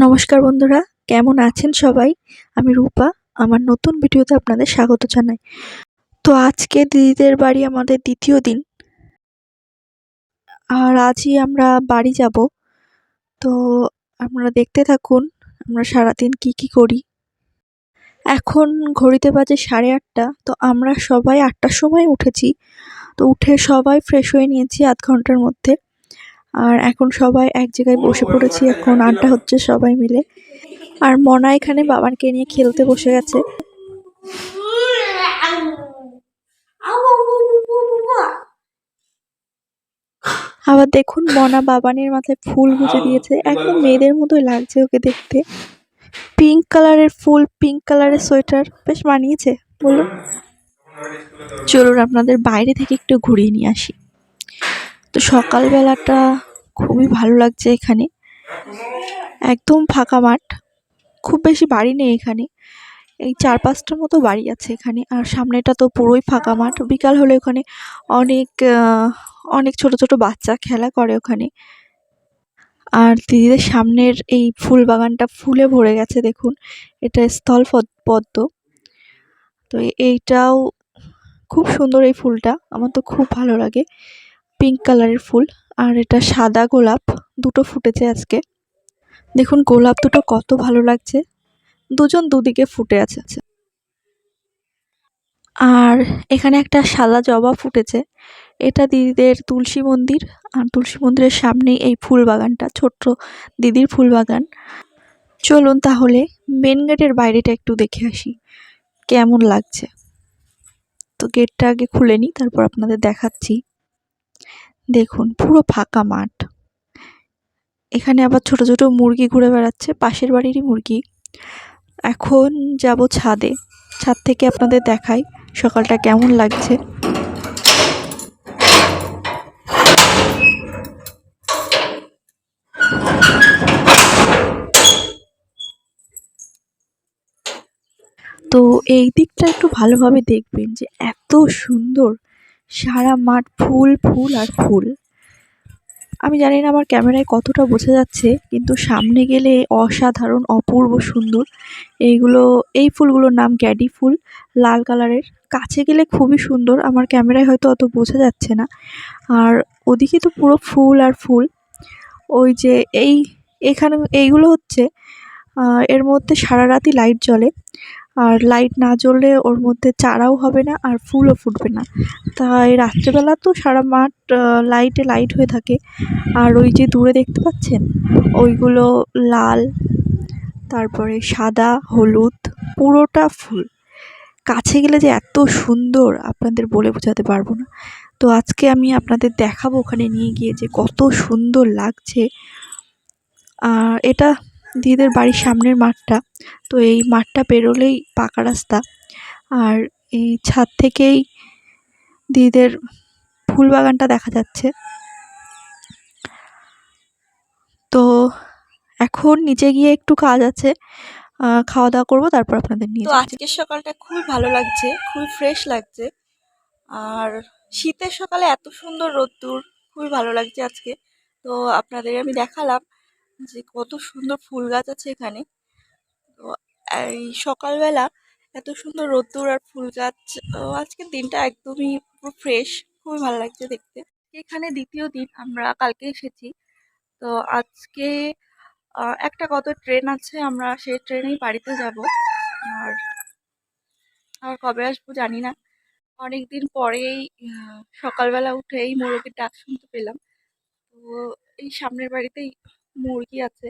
নমস্কার বন্ধুরা, কেমন আছেন সবাই? আমি রূপা, আমার নতুন ভিডিওতে আপনাদের স্বাগত জানাই। তো আজকে দিদিদের বাড়ি আমাদের দ্বিতীয় দিন। আর আজই আমরা বাড়ি যাব। তো আপনারা দেখতে থাকুন, আমরা সারাদিন কি কি করি। এখন ঘড়িতে বাজে সাড়ে আটটা, তো আমরা সবাই আটটার সময় উঠেছি। তো উঠে সবাই ফ্রেশ হয়ে নিয়েছি আধ ঘণ্টার মধ্যে। আর এখন সবাই এক জায়গায় বসে পড়েছি, এখন আড্ডা হচ্ছে সবাই মিলে। আর মনা এখানে বাবাকে নিয়ে খেলতে বসে গেছে। আবার দেখুন মনা বাবানের মাথায় ফুল গুজে দিয়েছে। একদম মেয়েদের মতোই লাগছে ওকে দেখতে। পিঙ্ক কালারের ফুল, পিঙ্ক কালারের সোয়েটার, বেশ মানিয়েছে, বলুন। চলুন আপনাদের বাইরে থেকে একটু ঘুরিয়ে নিয়ে আসি। তো সকালবেলাটা খুবই ভালো লাগছে এখানে। একদম ফাঁকা মাঠ। খুব বেশি বাড়ি নেই এখানে। এই চার পাঁচটার মতো বাড়ি আছে এখানে। আর সামনেটা তো পুরোই ফাঁকা মাঠ। বিকাল হলে ওখানে অনেক অনেক ছোট ছোট বাচ্চা খেলা করে ওখানে। আর দিদিদের সামনের এই ফুল বাগানটা ফুলে ভরে গেছে দেখুন। এটা স্থল পদ- পদ্ম। তো এইটাও খুব সুন্দর এই ফুলটা। আমার তো খুব ভালো লাগে। পিঙ্ক কালারের ফুল। আর এটা সাদা গোলাপ, দুটো ফুটেছে আজকে। দেখুন, গোলাপ দুটো কত ভালো লাগছে। দুজন দুদিকে ফুটে আছে। আর এখানে একটা সাদা জবা ফুটেছে। এটা দিদিদের তুলসী মন্দির। আর তুলসী মন্দিরের সামনেই এই ফুল বাগানটা, ছোট্ট দিদির ফুল বাগান। চলুন তাহলে মেন গেটের বাইরেটা একটু দেখে আসি, কেমন লাগছে। তো গেটটা আগে খুলে নিই, তারপর আপনাদের দেখাচ্ছি। দেখুন, পুরো ফাঁকা মাঠ। এখানে আবার ছোট ছোট মুরগি ঘুরে বেড়াচ্ছে, পাশের বাড়িরই মুরগি। এখন যাব ছাদে। ছাদ থেকে আপনাদের দেখাই সকালটা কেমন লাগছে। তো এই দিকটা একটু ভালোভাবে দেখবেন যে এত সুন্দর সারা মাঠ ফুল ফুল আর ফুল। আমি জানি না আমার ক্যামেরায় কতটা বোঝা যাচ্ছে, কিন্তু সামনে গেলে অসাধারণ, অপূর্ব, সুন্দর। এইগুলো, এই ফুলগুলোর নাম ক্যাডি ফুল, লাল কালারের। কাছে গেলে খুবই সুন্দর, আমার ক্যামেরায় হয়তো অত বোঝা যাচ্ছে না। আর ওদিকে তো পুরো ফুল আর ফুল। ওই যে এই, এখানে, এইগুলো হচ্ছে এর মধ্যে সারা রাতই লাইট জ্বলে। আর লাইট না জ্বললে ওর মধ্যে চারাও হবে না আর ফুলও ফুটবে না। তাই রাত্রেবেলা তো সারা মাঠ লাইটে লাইট হয়ে থাকে। আর ওই যে দূরে দেখতে পাচ্ছেন? ওইগুলো লাল, তারপরে সাদা, হলুদ, পুরোটা ফুল। কাছে গেলে যে এত সুন্দর আপনাদের বলে বোঝাতে পারব না। তো আজকে আমি আপনাদের দেখাবো ওখানে নিয়ে গিয়ে যে কত সুন্দর লাগছে। আর এটা দিদিদের বাড়ির সামনের মাঠটা। তো এই মাঠটা পেরোলেই পাকা রাস্তা। আর এই ছাদ থেকেই দিদিদের ফুল বাগানটা দেখা যাচ্ছে। তো এখন নিচে গিয়ে একটু কাজ আছে। খাওয়া দাওয়া করব তারপর আপনাদের নিয়ে তো আজকের সকালটা খুবই ভালো লাগছে খুবই ফ্রেশ লাগছে। আর শীতের সকালে এত সুন্দর রোদ্দুর খুবই ভালো লাগছে আজকে। তো আপনাদের আমি দেখালাম। যে কত সুন্দর ফুল গাছ আছে এখানে। তো এই সকালবেলা এত সুন্দর রোদ্দুর আর ফুল গাছ আজকের দিনটা একদমই পুরো ফ্রেশ খুবই ভালো লাগছে দেখতে। এখানে দ্বিতীয় দিন আমরা কালকে এসেছি। তো আজকে একটা কত ট্রেন আছে, আমরা সেই ট্রেনেই বাড়িতে যাব। আর আর কবে আসব জানি না। অনেকদিন পরেই সকালবেলা উঠে এই মোরগের ডাক শুনতে পেলাম। তো এই সামনের বাড়িতেই মুরগি আছে।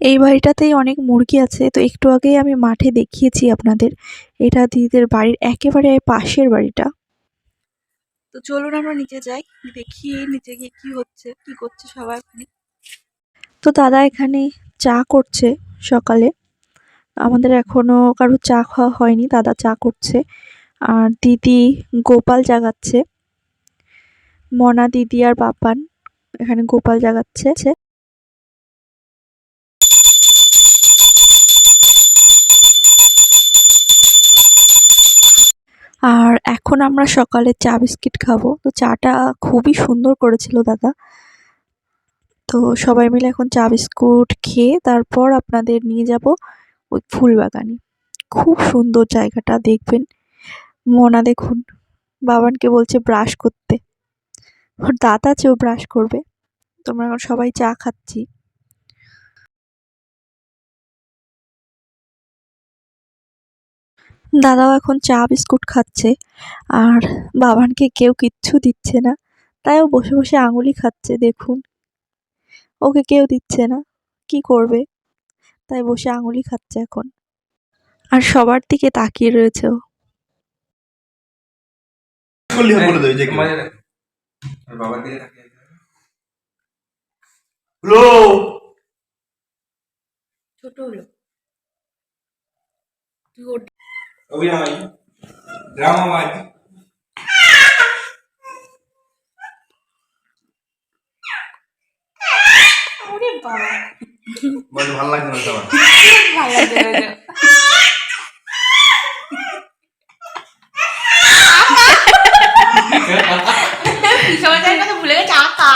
এই বাড়িটাতেই অনেক মুরগি আছে। তো একটু আগেই আমি মাঠে দেখিয়েছি আপনাদের। এটা দিদিদের বাড়ির একেবারে পাশের বাড়িটা। তো চলুন আমরা নিচে যাই, দেখি নিচে গিয়ে কি হচ্ছে, কি করছে সবাই তো দাদা এখানে চা করছে সকালে। আমাদের এখনও কারও চা খাওয়া হয়নি, দাদা চা করছে। আর দিদি গোপাল জাগাচ্ছে। মনা দিদি আর বাপান এখানে গোপাল জাগাচ্ছে। আর এখন আমরা সকালে চা বিস্কিট খাব। তো চাটা খুবই সুন্দর করেছিল দাদা। তো সবাই মিলে এখন চা বিস্কুট খেয়ে তারপর আপনাদের নিয়ে যাব ওই ফুল বাগানে খুব সুন্দর জায়গাটা, দেখবেন। মোনা দেখুন, বাবানকে বলছে ব্রাশ করতে। ওর দাঁত আছে ও ব্রাশ করবে। তোমরা এখন সবাই চা খাচ্ছি। দাদাও এখন চা বিস্কুট খাচ্ছে আর বাবানকে কেউ কিচ্ছু দিচ্ছে না। তাই ও বসে বসে আঙুলি খাচ্ছে দেখুন। ওকে কেউ দিচ্ছে না কি করবে? তাই বসে আঙুলি খাচ্ছে এখন। আর সবার দিকে তাকিয়ে রয়েছে ও। আর বাবার দিকে তাকিয়ে। হ্যালো? ছোট হলো। তুই ওর অভিনয়। ড্রামাবাজ ওরে বাবা। বল ভালো লাগছে না সবার ভালো লাগছে না এটা। সবাই কথা ভুলে গেছে আকা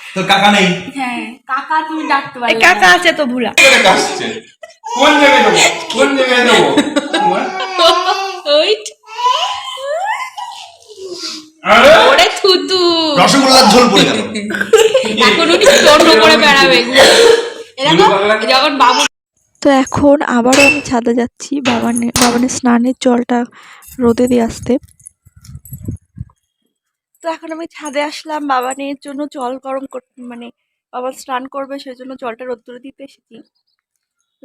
তোর কাকা নেই হ্যাঁ কাকা তুমি ডাকতে এই কাকা আছে তো ভুলা করে কাশছে কোন জায়গায় দেবো কোন জায়গায় দেবো তোমার? ওরে থুতু রসগোল্লার ঝোল পড়ে গেল এখন উনি করে বেড়াবে যখন বাবু তো এখন আবারও আমি ছাদে যাচ্ছি বাবানের বাবানের স্নানের জলটা রোদে দিয়ে আসতে। তো এখন আমি ছাদে আসলাম বাবানের জন্য জল গরম করতে মানে বাবা স্নান করবে সেই জন্য জলটা রোদ্দুরে দিতে এসেছি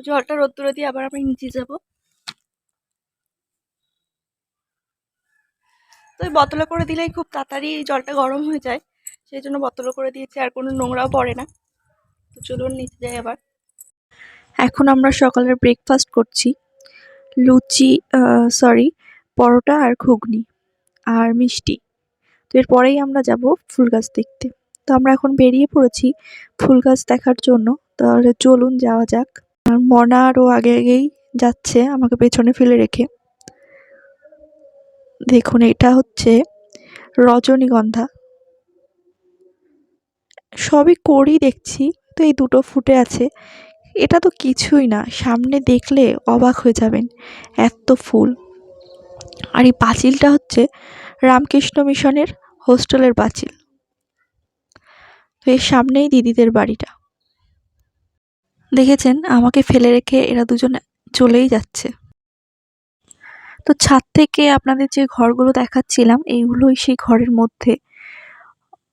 জলটা রোদ্দুরে দিয়ে আবার আমি নিচে যাব। তো বোতলে করে দিলেই খুব তাড়াতাড়ি জলটা গরম হয়ে যায় সেই জন্য বোতলে করে দিয়েছি, আর কোনো নোংরাও পড়ে না। তো চলুন নিচে যাই আবার। এখন আমরা সকালের ব্রেকফাস্ট করছি, লুচি সরি পরোটা আর ঘুগনি। আর মিষ্টি। তো এরপরেই আমরা যাব ফুল গাছ দেখতে। তো আমরা এখন বেরিয়ে পড়েছি ফুল গাছ দেখার জন্য। তাহলে চলুন যাওয়া যাক। আর মনা আরও আগে আগেই যাচ্ছে আমাকে পেছনে ফেলে রেখে। দেখুন, এটা হচ্ছে রজনীগন্ধা। সবই করি দেখছি, তো এই দুটো ফুটে আছে। এটা তো কিছুই না, সামনে দেখলে অবাক হয়ে যাবেন, এত ফুল। আর এই পাঁচিলটা হচ্ছে রামকৃষ্ণ মিশনের হোস্টেলের পাঁচিল তো এর সামনেই দিদিদের বাড়িটা। দেখেছেন, আমাকে ফেলে রেখে এরা দুজন চলেই যাচ্ছে। তো ছাদ থেকে আপনাদের যে ঘরগুলো দেখাচ্ছিলাম, এইগুলোই সেই ঘরের মধ্যে।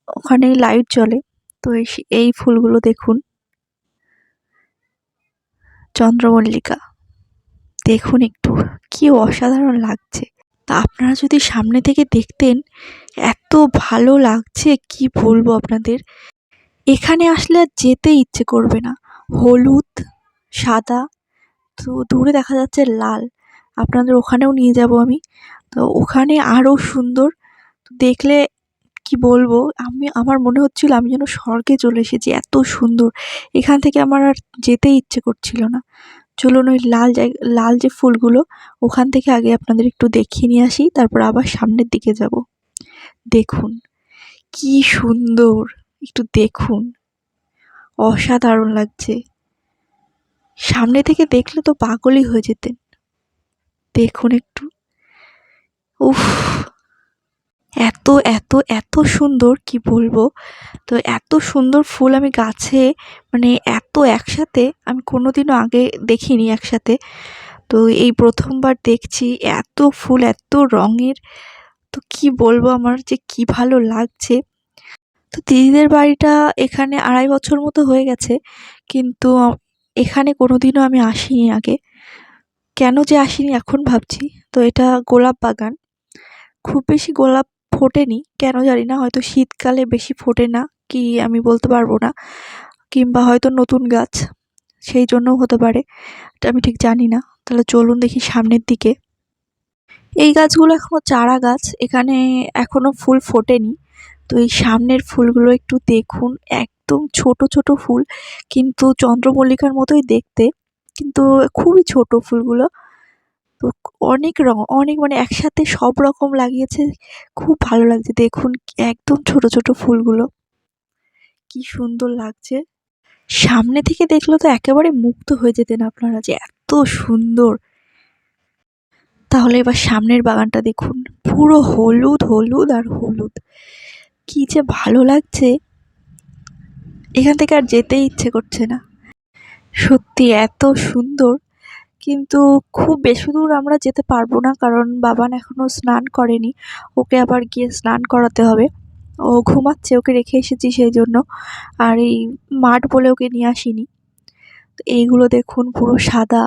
ওখানেই লাইট জ্বলে। তো এই এই ফুলগুলো দেখুন। চন্দ্রমল্লিকা। দেখুন একটু, কি অসাধারণ লাগছে। তা আপনারা যদি সামনে থেকে দেখতেন, এত ভালো লাগছে, কি বলব আপনাদের? এখানে আসলে আর যেতে ইচ্ছে করবে না। হলুদ, সাদা, তো দূরে দেখা যাচ্ছে লাল। আপনাদের ওখানেও নিয়ে যাব আমি। তো ওখানে আরও সুন্দর। তো দেখলে কি বলব, আমি, আমার মনে হচ্ছিল আমি যেন স্বর্গে চলে এসেছি, এত সুন্দর। এখান থেকে আমার আর যেতে ইচ্ছে করছিল না। চলুন ওই লাল জায়গা, লাল যে ফুলগুলো, ওখান থেকে আগে আপনাদের একটু দেখিয়ে নিয়ে আসি, তারপর আবার সামনের দিকে যাব। দেখুন, কি সুন্দর! একটু দেখুন। অসাধারণ লাগছে। সামনে থেকে দেখলে তো পাগলই হয়ে যেতেন। দেখুন একটু। উফ! এত এত এত সুন্দর, কি বলব? তো এত সুন্দর ফুল আমি গাছে মানে এত একসাথে, আমি কোনোদিনও আগে দেখিনি একসাথে। তো এই প্রথমবার দেখছি, এত ফুল, এত রঙের, তো কি বলব আমার যে কি ভালো লাগছে। তো দিদিদের বাড়িটা এখানে আড়াই বছর মতো হয়ে গেছে, কিন্তু এখানে কোনোদিনও আমি আসিনি আগে। কেন যে আসিনি এখন ভাবছি, তো এটা গোলাপ বাগান। খুব বেশি গোলাপ ফোটেনি। কেন জানি না, হয়তো শীতকালে বেশি ফোটে না কি আমি বলতে পারব না। কিংবা হয়তো নতুন গাছ, সেই জন্যও হতে পারে, এটা আমি ঠিক জানি না। তাহলে চলুন দেখি সামনের দিকে। এই গাছগুলো এখনও চারা গাছ, এখানে এখনও ফুল ফোটেনি। তো এই সামনের ফুলগুলো একটু দেখুন, একদম ছোট ছোট ফুল, কিন্তু চন্দ্রমল্লিকার মতোই দেখতে, কিন্তু খুবই ছোট ফুলগুলো। তো অনেক রঙ অনেক মানে একসাথে সব রকম লাগিয়েছে। খুব ভালো লাগছে, দেখুন একদম ছোট ছোট ফুলগুলো। কি সুন্দর লাগছে। সামনে থেকে দেখলে তো একেবারে মুগ্ধ হয়ে যেতেন আপনারা যে এত সুন্দর। তাহলে এবার সামনের বাগানটা দেখুন, পুরো হলুদ হলুদ আর হলুদ। কি যে ভালো লাগছে। এখান থেকে আর যেতেই ইচ্ছে করছে না। সত্যি এত সুন্দর। কিন্তু খুব বেশি দূর আমরা যেতে পারব না, কারণ বাবান এখনও স্নান করেনি। ওকে আবার গিয়ে স্নান করাতে হবে। ও ঘুমাচ্ছে, ওকে রেখে এসেছি সেই জন্য। আর এই মাঠ বলে ওকে নিয়ে আসিনি। তো এইগুলো দেখুন, পুরো সাদা।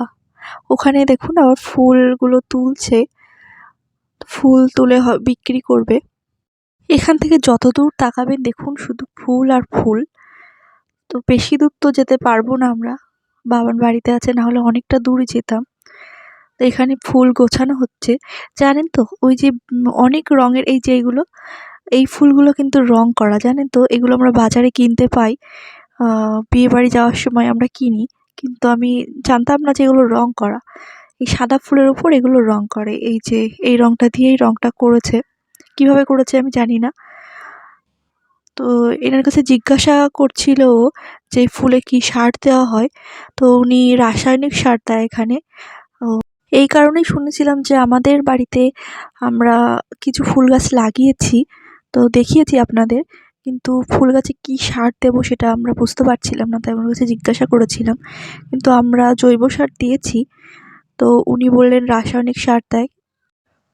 ওখানে দেখুন আবার ফুলগুলো তুলছে। ফুল তুলে বিক্রি করবে। এখান থেকে যত দূর তাকাবেন, দেখুন শুধু ফুল আর ফুল। তো বেশি দূর তো যেতে পারব না আমরা। বাবান বাড়িতে আছে না হলে অনেকটা দূরে যেতাম। তো এখানে ফুল গোছানো হচ্ছে। জানেন তো, ওই যে অনেক রঙের এই যে এইগুলো এই ফুলগুলো কিন্তু রং করা, জানেন তো? এগুলো আমরা বাজারে কিনতে পাই। বিয়ে বাড়ি যাওয়ার সময় আমরা কিনি, কিন্তু আমি জানতাম না যে এগুলো রং করা। এই সাদা ফুলের ওপর এগুলো রং করে। এই যে, এই রংটা দিয়েই রংটা করেছে। কীভাবে করেছে আমি জানি না। তো এনার কাছে জিজ্ঞাসা করছিল যে ফুলে কি সার দেওয়া হয়। তো উনি রাসায়নিক সার দেয় এখানে। এই কারণেই শুনেছিলাম যে আমাদের বাড়িতে আমরা কিছু ফুল গাছ লাগিয়েছি। তো দেখিয়েছি আপনাদের, কিন্তু ফুল গাছে কী সার দেবো সেটা আমরা বুঝতে পারছিলাম না, তাই ওনার কাছে জিজ্ঞাসা করেছিলাম। কিন্তু আমরা জৈব সার দিয়েছি। তো উনি বললেন রাসায়নিক সার দেয়।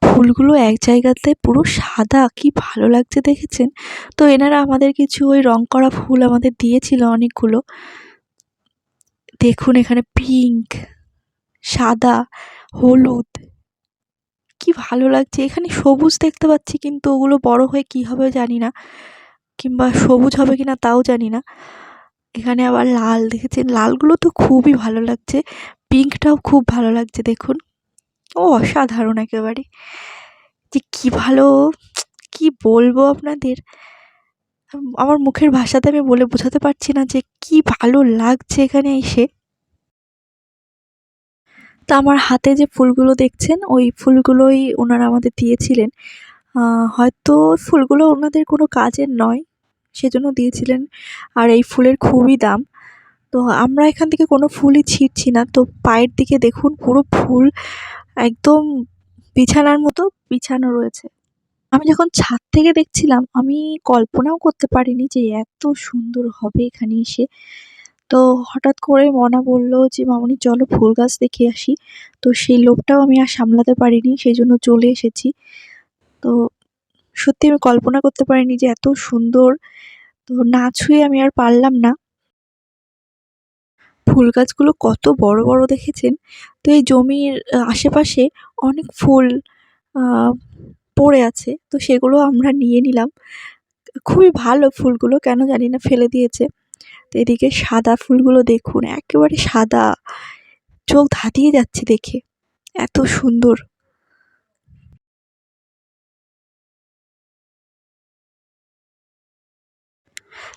ফুলগুলো এক জায়গাতে পুরো সাদা, কি ভালো লাগছে দেখেছেন? তো এনারা আমাদের কিছু ওই রং করা ফুল আমাদের দিয়েছিল অনেকগুলো। দেখুন এখানে পিঙ্ক সাদা, হলুদ। কি ভালো লাগছে। এখানে সবুজ দেখতে পাচ্ছি, কিন্তু ওগুলো বড় হয়ে কি হবে জানি না, কিংবা সবুজ হবে কিনা তাও জানি না। এখানে আবার লাল, দেখেছেন? লালগুলো তো খুবই ভালো লাগছে। পিঙ্কটাও খুব ভালো লাগছে, দেখুন। ও, অসাধারণ একেবারে। যে কি ভালো, কি বলব আপনাদের? আমার মুখের ভাষাতে আমি বলে বোঝাতে পারছি না যে কি ভালো লাগছে এখানে এসে। তা আমার হাতে যে ফুলগুলো দেখছেন, ওই ফুলগুলোই ওনারা আমাদের দিয়েছিলেন। হয়তো ফুলগুলো ওনাদের কোনো কাজের নয়, সেজন্য দিয়েছিলেন। আর এই ফুলের খুবই দাম। তো আমরা এখান থেকে কোনো ফুলই ছিঁড়ছি না। তো পায়ের দিকে দেখুন, পুরো ফুল একদম বিছানার মতো বিছানো রয়েছে। আমি যখন ছাদ থেকে দেখছিলাম, আমি কল্পনাও করতে পারিনি যে এত সুন্দর হবে এখানে এসে। তো হঠাৎ করে মনা বলল যে, মামনি, চলো ফুল গাছ দেখে আসি। তো সেই লোভটাও আমি আর সামলাতে পারিনি, সেই জন্য চলে এসেছি। তো সত্যি আমি কল্পনা করতে পারিনি যে এত সুন্দর। তো না ছুঁয়ে আমি আর পারলাম না। ফুল গাছগুলো কত বড় বড় দেখেছেন? তো এই জমির আশেপাশে অনেক ফুল পড়ে আছে। তো সেগুলো আমরা নিয়ে নিলাম। খুবই ভালো ফুলগুলো, কেন জানি না, ফেলে দিয়েছে। তো এদিকে সাদা ফুলগুলো দেখুন, একেবারে সাদা। চোখ ধাঁধিয়ে যাচ্ছে দেখে। এত সুন্দর।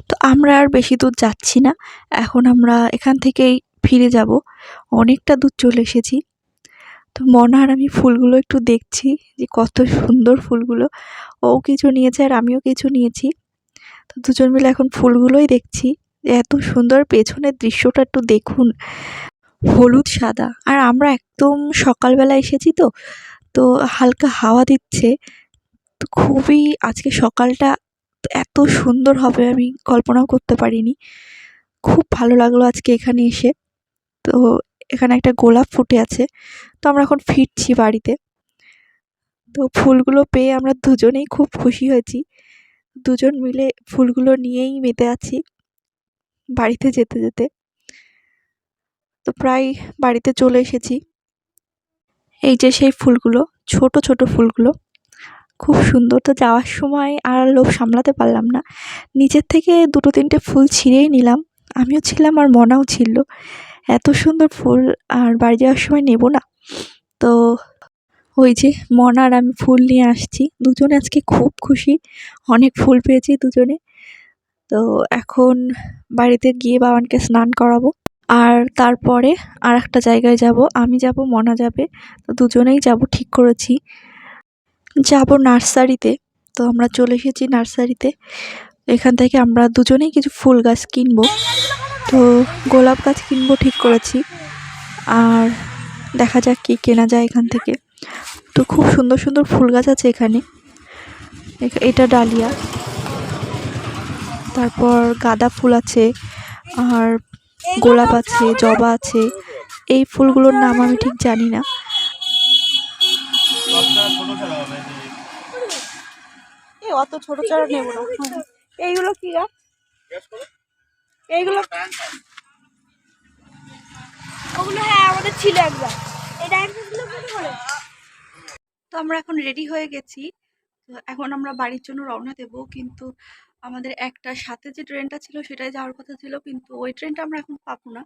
তো আমরা আর বেশি দূর যাচ্ছি না। এখন আমরা এখান থেকেই ফিরে যাব। অনেকটা দূর চলে এসেছি। তো মনা আর আমি ফুলগুলো একটু দেখছি যে কত সুন্দর ফুলগুলো। ও কিছু নিয়েছে আর আমিও কিছু নিয়েছি। তো দুজন মিলে এখন ফুলগুলোই দেখছি। এত সুন্দর পেছনের দৃশ্যটা একটু দেখুন। হলুদ, সাদা। আর আমরা একদম সকালবেলা এসেছি তো তো হালকা হাওয়া দিচ্ছে। তো খুবই আজকে সকালটা এত সুন্দর হবে আমি কল্পনাও করতে পারিনি। খুব ভালো লাগল আজকে এখানে এসে। তো এখানে একটা গোলাপ ফুটে আছে। তো আমরা এখন ফিরছি বাড়িতে। তো ফুলগুলো পেয়ে আমরা দুজনেই খুব খুশি হয়েছি। দুজন মিলে ফুলগুলো নিয়েই মেতে আছি বাড়িতে যেতে যেতে। তো প্রায় বাড়িতে চলে এসেছি। এই যে সেই ফুলগুলো, ছোট ছোট ফুলগুলো। খুব সুন্দর তো যাওয়ার সময় আর লোভ সামলাতে পারলাম না। নিচের থেকে দুটো তিনটে ফুল ছিঁড়েই নিলাম। আমিও ছিলাম আর মনাও ছিল এত সুন্দর ফুল আর বাড়ি যাওয়ার সময় নেব না। তো ওই যে মনা আর আমি ফুল নিয়ে আসছি। দুজনে আজকে খুব খুশি। অনেক ফুল পেয়েছি দুজনে। তো এখন বাড়িতে গিয়ে বাবানকে স্নান করাবো। আর তারপরে আর একটা জায়গায় যাব। আমি যাব, মনা যাবে। তো দুজনেই যাব, ঠিক করেছি। যাব নার্সারিতে। তো আমরা চলে এসেছি নার্সারিতে। এখান থেকে আমরা দুজনেই কিছু ফুল গাছ কিনবো। তো গোলাপ গাছ কিনবো ঠিক করেছি। আর দেখা যাক কী কেনা যায় এখান থেকে। তো খুব সুন্দর সুন্দর ফুল গাছ আছে এখানে। এখ- এটা ডালিয়া। তারপর গাঁদা ফুল আছে। আর গোলাপ আছে, জবা আছে। এই ফুলগুলোর নাম আমি ঠিক জানি না। অত ছোট চারা নেব না। এইগুলো কি গাছ এইগুলো ওগুলো হ্যাঁ আমাদের ছিল একবার। এই তো আমরা এখন রেডি হয়ে গেছি। তো এখন আমরা বাড়ির জন্য রওনা দেব কিন্তু আমাদের একটা সাথে যে ট্রেনটা ছিল সেটাই যাওয়ার কথা ছিল কিন্তু ওই ট্রেনটা আমরা এখন পাবো না।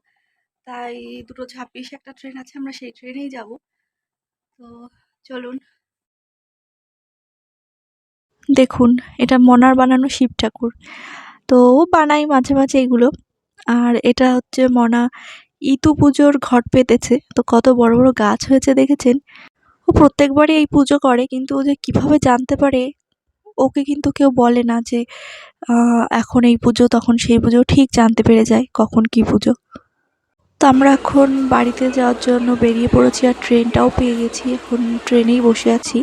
তাই দুটো ছাব্বিশ একটা ট্রেন আছে আমরা সেই ট্রেনেই যাব। তো চলুন দেখুন, এটা মনার বানানো শিব ঠাকুর। তো ও বানাই মাঝে মাঝে এগুলো। আর এটা হচ্ছে মনা ইতু পুজোর ঘট পেতেছে। তো কত বড় বড় গাছ হয়েছে দেখেছেন? ও প্রত্যেকবারই এই পুজো করে, কিন্তু ও যে কীভাবে জানতে পারে, ওকে কিন্তু কেউ বলে না যে এখন এই পুজো, তখন সেই পুজো। ঠিক জানতে পেরে যায় কখন কী পুজো। তো আমরা এখন বাড়িতে যাওয়ার জন্য বেরিয়ে পড়েছি আর ট্রেনটাও পেয়ে গেছি। এখন ট্রেনেই বসে আছি।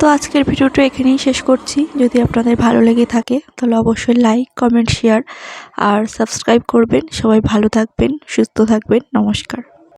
তো আজকের ভিডিওটা এখানেই শেষ করছি। যদি আপনাদের ভালো লেগে থাকে, তাহলে অবশ্যই লাইক কমেন্ট শেয়ার আর সাবস্ক্রাইব করবেন। সবাই ভালো থাকবেন, সুস্থ থাকবেন। নমস্কার।